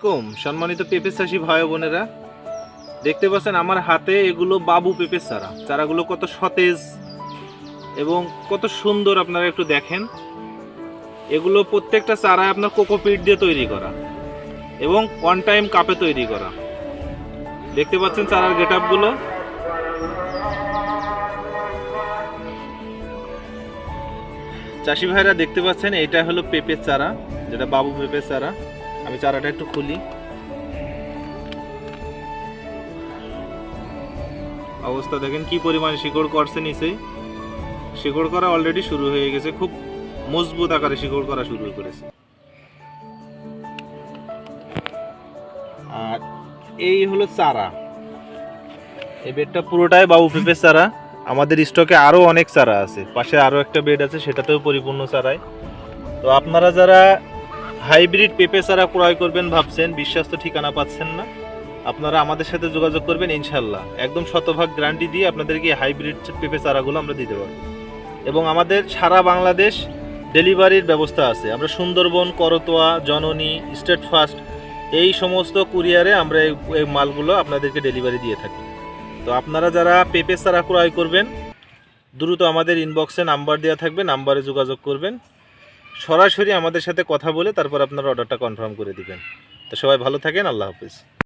আলাইকুম, সম্মানিত পেঁপে চাষি ভাই বোনেরা। দেখতে পাচ্ছেন আমার হাতে এগুলো বাবু পেঁপে চারা চারাগুলো কত সতেজ এবং কত সুন্দর আপনারা একটু দেখেন। এগুলো প্রত্যেকটা চারা আপনার কোকোপিট দিয়ে তৈরি করা এবং ওয়ান টাইম কাপে তৈরি করা। দেখতে পাচ্ছেন চারার গেট আপগুলো চাষি ভাইরা দেখতে পাচ্ছেন এটা হলো পেঁপের চারা, যেটা বাবু পেঁপের চারা। আমি চারাটা একটু খুলি। অবস্থা দেখেন কি পরিমাণ শিকড় করছে নিচেই শিকড় করা অলরেডি শুরু হয়ে গেছে, খুব মজবুত আকারে শিকড় করা শুরু করেছে। আর এই হলো চারা। এই বেডটা পুরোটাই বাবু পেঁপের চারা। আমাদের স্টকে আরও অনেক চারা আছে। পাশে আরও একটা বেড আছে, সেটাতেও পরিপূর্ণ চারাই। তো আপনারা যারা হাইব্রিড পেঁপে চারা ক্রয় করবেন ভাবছেন, বিশ্বাস্ত ঠিকানা পাচ্ছেন না। আপনারা আমাদের সাথে যোগাযোগ করবেন ইনশাল্লাহ একদম শতভাগ গ্যারান্টি দিয়ে আপনাদেরকে হাইব্রিড পেঁপে চারাগুলো আমরা দিতে পারব। এবং আমাদের সারা বাংলাদেশ ডেলিভারির ব্যবস্থা আছে। আমরা সুন্দরবন, করতোয়া, জননী, স্টেট ফাস্ট এই সমস্ত কুরিয়ারে আমরা এই মালগুলো আপনাদেরকে ডেলিভারি দিয়ে থাকি। তো আপনারা যারা পেঁপে চারা ক্রয় করবেন, দ্রুত আমাদের ইনবক্সে নাম্বার দেওয়া থাকবে, নাম্বারে যোগাযোগ করবেন। সরাসরি আমাদের সাথে কথা বলে তারপর আপনারা অর্ডারটা কনফার্ম করে দিবেন। তো সবাই ভালো থাকেন, আল্লাহ হাফিজ।